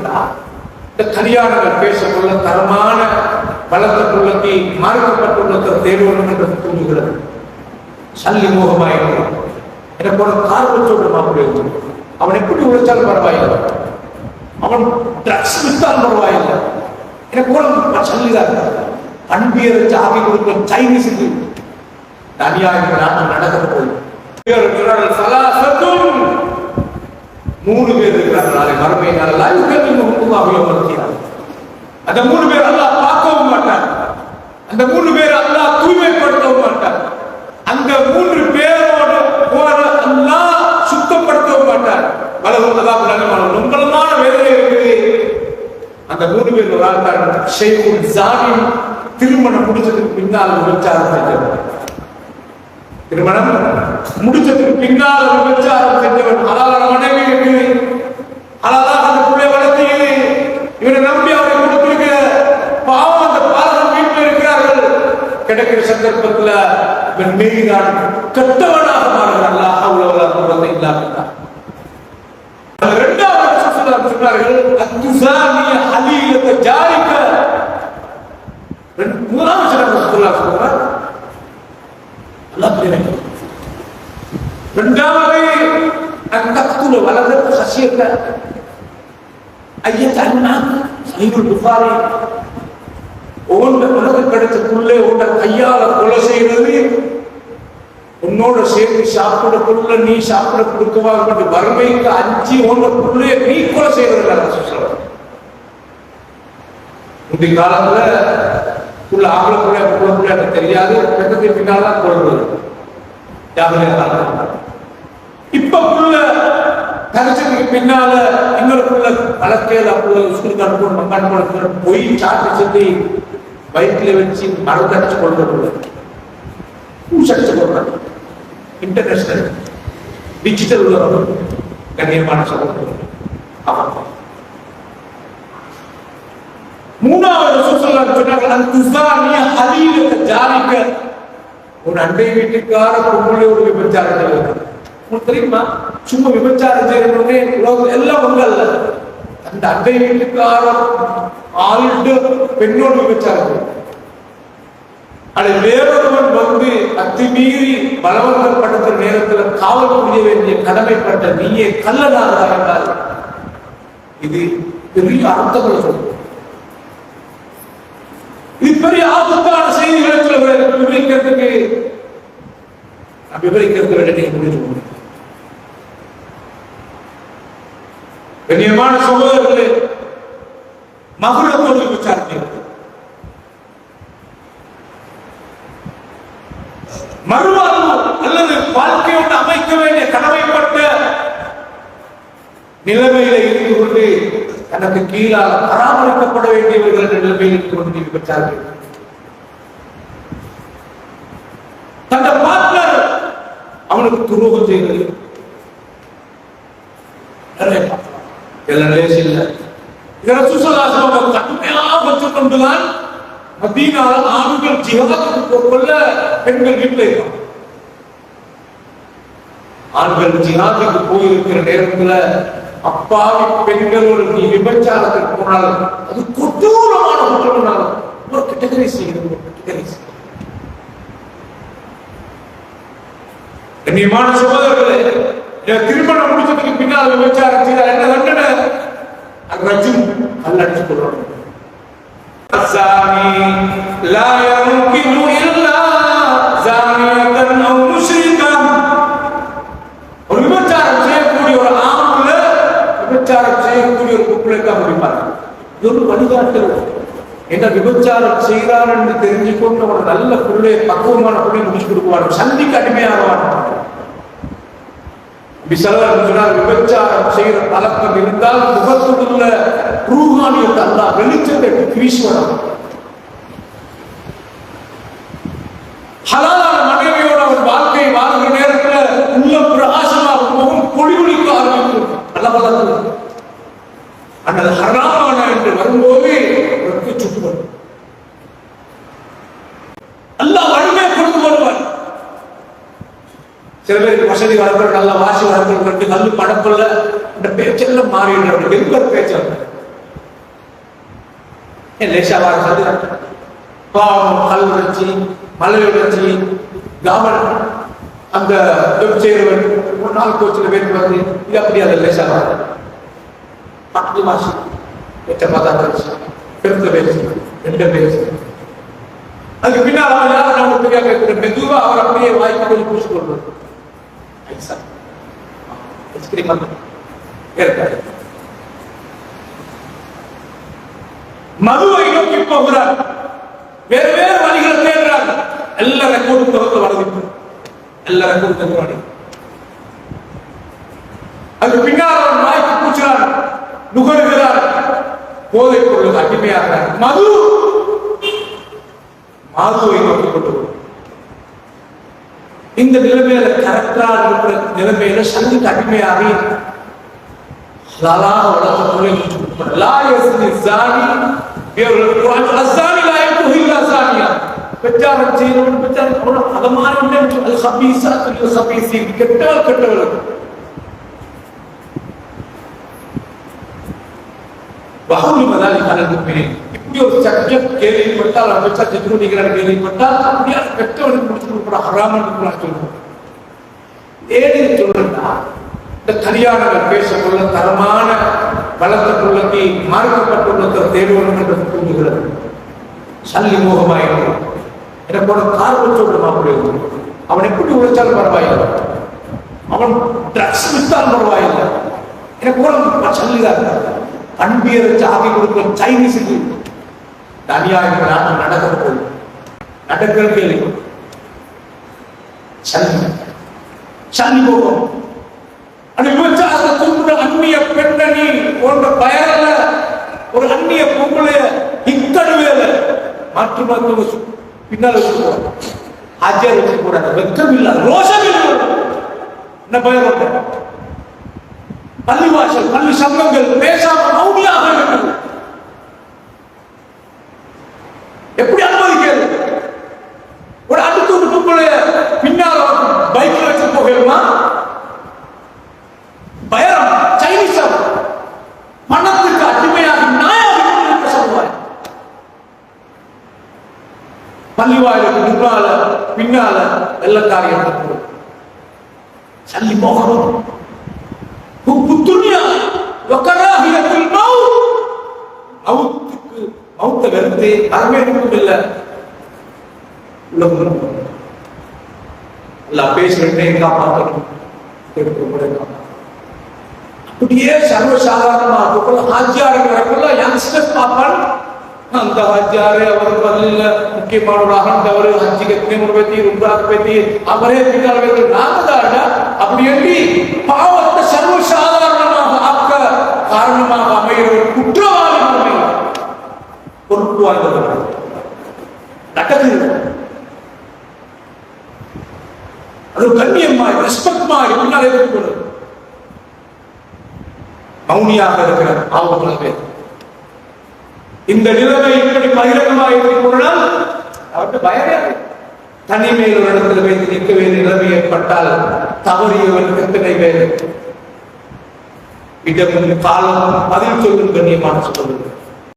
வேண்டும்டா இந்த கல்யாணங்கள் பேசக்குள்ள தரமான பலத்த புள்ளத்தை மார்க்கப்பட்டுள்ளத்தை தேடுவோம் என்று தூண்டுகிறது சல்லி மோகமாயிருக்கும் எனக்கு ஒரு காரணத்தோடு மாப்பிள்ளை அவன் எப்படி உழைச்சாலும் பரவாயில்லை. அவன் ட்ரக்ஸ் வித்தாலும் பரவாயில்லை. எனக்கு கூட சல்லிதான் பண்பியரை சாகி கொடுக்கும் சைனீஸுக்கு தனியாக நாட்டில் நடக்கிற போய் மூணு பேர் இருக்கிறார்கள். நாளை மறுமை நாள் லைஃப்கள் முகமாக வருகிறார் அந்த மூணு பேர் அல்லாஹ் பார்க்கவும் மாட்டார். அந்த மூணு பேர் அல்லாஹ் தூய்மைப்படுத்தவும் மாட்டார். அந்த மூன்று பேரோட போற அல்லாஹ் சுத்தப்படுத்தவும் மாட்டார். வலவும் அதான் நுங்கலமான வேதனை இருக்குது. அந்த மூணு பேர் ஒரு ஆள் தான். ஷேகுல் ஜாமின் திருமணம் முடிச்சதுக்கு பின்னால் விபச்சாரம் செஞ்சவர். திருமணம் முடிச்சதுக்கு பின்னால் விபச்சாரம் செஞ்சவர். அதாவது மனைவி இருக்கு ஹலாலாக அந்த பிள்ளை வளர்த்து இவனை நம்பி அவரை கொடுத்திருக்க பாவம் அந்த பாலகம் வீட்டில் இருக்கிறார்கள். கிடைக்கிற சந்தர்ப்பத்தில் இவன் மீறினான் கெட்டவனாக மாறுகிறான் அல்லாஹ் அவ்வளவு குழந்தை இல்லாமல் இரண்டாவது சொன்னார்கள் அத்துசானிய ஹலீலத்த ஜாரிக்க. ரெண்டு- மூணாவது சிறப்பு சுற்றுலா சொல்றார். அல்லாஹ் பிரிவை. இரண்டாவது அத்தக்துல வலதத் ஹஷியத்த ஐயத் அண்ணா சஹீஹுல் புகாரி உன்ன உனக்கு கிடைச்ச உன்னை கையால கொலை செய்யறது உன்னோட சேர்த்து சாப்பிடக்குள்ள நீ சாப்பிட கொடுக்கவா கொண்டு வறுமைக்கு அஞ்சு உன்ன நீ கொலை செய்யறது இந்த காலத்துல உள்ள ஆம்பளை பிள்ளை பிள்ளை எனக்கு தெரியாது. பெற்றதுக்கு பின்னால் தான் கொள்வது யாருமே காலத்துல இப்ப புள்ள தரிச்சதுக்கு பின்னால இன்னொரு புள்ள வளர்க்கையில புள்ள ஸ்கூலுக்கு அனுப்பணும் மங்கான் போன பொய் சாட்டு சொல்லி வயிற்றுல வச்சு மருந்து அடிச்சு கொள்றது பூசடிச்சு கொள்றது இன்டர்நேஷனல் டிஜிட்டல் உலகம் கண்ணியமான சகோதரர்கள் ஆமாம். மூணாவது சுற்றுலா சொன்னார்கள் அந்த துசானிய ஹலீலுக்கு ஜாரிக்க ஒரு அண்டை வீட்டுக்கார பொம்பளையோட விபச்சாரங்கள் செய்வது உங்களுக்கு தெரியுமா? சும்மா விபச்சாரம் செய்யறவங்க உலகம் எல்லாம் ஒன்று அல்ல அந்த அண்டை வீட்டுக்காரன் ஆள்டு பெண்ணோடு விபச்சாரம் செய்வது. அதை வேறொருவன் வந்து அத்துமீறி பலவந்தப்படுத்த நேரத்துல காவல் புரிய வேண்டிய கடமைப்பட்ட நீயே கல்லதாக இருந்தால் இது பெரிய அர்த்தங்கள் சொல்லும் இது பெரிய ஆபத்தான செய்திகளை சொல்ல விவரிக்கிறதுக்கு நான் விவரிக்கிறது விட நீங்க கண்ணியமான சகோதரர்களே மகுடத்தோடு விசாரிக்கிறது மறுவாழ்வு அல்லது வாழ்க்கையோடு அமைக்க வேண்டிய கடமைப்பட்ட நிலைமையில இருந்து கொண்டு தனக்கு கீழால் பராமரிக்கப்பட வேண்டியவர்கள் என்ற நிலைமையில் இருந்து கொண்டு நீங்க பெற்றார்கள் தந்த பார்ட்னர் அவனுக்கு துரோகம் செய்தது. நிறைய பார்க்கலாம். இதெல்லாம் இல்லை. இதெல்லாம் கடுமையாக மதீனால ஆண்கள் ஜிஹாதுக்கு கொள்ள பெண்கள் வீட்டில் இருக்காங்க. ஆண்கள் ஜிஹாதுக்கு போயிருக்கிற நேரத்துல அப்பாவி பெண்களோடு நீ விபச்சாரத்துக்கு போனாலும் அது கொடூரமான குற்றம்னாலும் ஒரு கேட்டகரி செய்கிறது ஒரு கேட்டகரி கண்ணியமான சகோதரர்களே திருமணம் முடிச்சதுக்கு பின்னால் விபச்சாரம் செய்தால் என்ன தண்டனை ரஜும் அல்லடிச்சு கொள்ளணும் الزاني لا يمكن إلا زانية أو مشركة ஒரு விபச்சாரம் செய்யக்கூடிய ஒரு ஆம்பளை விபச்சாரம் செய்யக்கூடிய ஒரு பொம்பளைக்கா முடிப்பாங்க இது ஒரு வழிகாட்டு என்ன விபச்சாரம் செய்கிறான் என்று தெரிஞ்சுக்கொண்டு ஒரு நல்ல பொருளை பக்குவமான பொருளை முடிச்சு கொடுக்குவாங்க சந்திக்கு அடிமையாகுவாங்க விசலர் சொன்னார் விபச்சாரம் செய்கிற பழக்கம் இருந்தால் முகத்துள்ள ரூஹானியத்தை அல்லா வெளிச்சத்தை வீசுவனம் ஹலாலான மனைவியோட ஒரு வாழ்க்கை வாழ்கிற நேரத்தில் உள்ள பிரகாசமாக முகம் பொழிவுளிக்க ஆரம்பிக்கும். நல்ல பலத்தில் ஆனால் ஹராமான என்று வரும்போது ரத்த சுட்டுவன் அல்லாஹ் வலிமை கொண்டு வருவான் சில பேருக்கு வசதி வரப்பட நல்ல வாசி வரப்பட கல்லு மடப்பில்ல இந்த பேச்செல்லாம் மாறிடுற வெண்பர் பேச்சல் லேசாவா இருந்தது பாவம் கல் உடைச்சி மலை உடைச்சி காவல் அந்த செய்கிறவன் ஒரு நாள் கோச்சில் வேண்டு வந்து இது அப்படி அது லேசாவா பத்து மாசம். எட்டமா தான் கழிச்சு பெருத்த பேச்சு. ரெண்டு பேச்சு. அதுக்கு பின்னால் அவன் யாரும் நம்ம பெரிய கேட்கிற அவர் அப்படியே வாய்ப்பு கொஞ்சம் பூசிக்கொள்வது ஐசா. ஐஸ்கிரீம் இருக்காது மதுவை நோக்கி போகிறார். வேறு வேறு வழிகளை தேடுறார் எல்லா ரெக்கார்டும் தொகுத்து வரவில்லை எல்லா ரெக்கார்டும் தொகுத்து வரவில்லை பின்னால் அவர் வாய்ப்பு பூச்சுறார் நுகருகிறார். போதைப் பொருளுக்கு அடிமையாகிறார். மது! மாதுவை நோக்கி கொண்டு வரும். இந்த நிலைமையில கரெக்டா இருக்கிற நிலைமையில சங்குக்கு அடிமையாகி ஹலாலாக வளர்த்த தொழில் லா யஸ்னி ஸானி இவர்கள் குர்ஆன் அஸ்ஸானி லா யக்துஹு இல்லா ஸானியா பெற்றார் செய்யணும் பெற்றார் அவன அதமான அல் ஹபீஸாத் அல் ஹபீஸீன் கெட்டவள் கெட்டவள் வஹுல் மதாலி கலந்து பிரின் இப்படி ஒரு சட்டம் கேள்விப்பட்டால் அந்த சட்டத்திற்கு நீங்கள் கேள்விப்பட்டால் அப்படியே பெற்றவனுக்கு முடிச்சு கொடுக்குற ஹராமன் சொல்லுவோம் ஏன்னு சொல்றா இந்த கல்யாணங்கள் பேசக்குள்ள தரமான வளர்த்த பிள்ளைக்கு மார்க்கப்பட்டுள்ள தேடுவனும் என்று தூண்டுகிறது. சல்லி மோகமாயிருக்கும் எனக்கு ஒரு கார்பத்தோடு அப்படி அவன் எப்படி உழைச்சாலும் பரவாயில்லை. அவன் ட்ரக்ஸ் வித்தாலும் பரவாயில்லை. எனக்கு கூட சல்லிதான். அன்பியரை சாதி கொடுக்கிற சைனீஸுக்கு தனியாக கிராமம் நடக்கிறது நடக்கிறது கேள்வி சல்லி போகும் அந்த விபச்சாரத்தை தூண்டுற அந்நிய பெண்ணணி போன்ற பயரல ஒரு அந்நிய பொங்கலைய இக்கடுவேல மாற்று மருத்துவ சு- பின்னால ஆஜர் வச்சு வெக்கம் இல்ல ரோஷம் இல்ல என்ன பயம் பள்ளி வாசல் பள்ளி சங்கங்கள் பேசாம மௌனியாக வேண்டும் எப்படி அனுமதிக்கிறது ஒரு அடுத்த ஒரு பின்னால் பைக்ல வச்சு போகிறோமா பயம் சைனீஸ் மனத்துக்கு அடிமையாக நாயாக சொல்லுவார் பள்ளிவாயிலுக்கு முன்னால பின்னால வெள்ளக்காரியம் நடக்கும் சல்லி போகணும் புத்துணியா வக்கராகியத்தில் மவுத் மவுத்துக்கு மவுத்த வெறுத்து அரவேற்கும் இல்லை உலகம் எல்லாம் பேசுறேன் காப்பாற்றணும் காப்பாற்றணும் அப்படியே சர்வசாதாரணமா அதுக்குள்ள ஹாஜியார்கள் வரக்குள்ள யங்ஸ்டர்ஸ் பார்ப்பான் அந்த ஹாஜியாரே அவர் பதிலில் முக்கியமானவராக இருந்தவர் ஹஜ்ஜிக்கு எத்தனை முறை பத்தி உம்ராக்கு பத்தி அவரே பின்னால் வந்து நாமதாட அப்படி எண்ணி பாவத்தை சர்வசாதாரணமாக பொறுப்பு வாய்ந்தவர் நடக்குது அது கண்ணியமாய் ரெஸ்பெக்ட்மாய் முன்னால் ஏற்றுக்கொள்ளும் மௌனியாக இருக்கிற பாவங்களே இந்த நிலைமை இப்படி பகிரங்கமாக இருக்கும் பொருளால் அவருக்கு பயமே தனிமையில் ஒரு இடத்துல வைத்து நிற்க வேண்டிய நிலைமை ஏற்பட்டால் தவறியவன் எத்தனை பேர் இடம் காலம் பதில் சொல்லும் கண்ணியமான சொல்லுங்கள்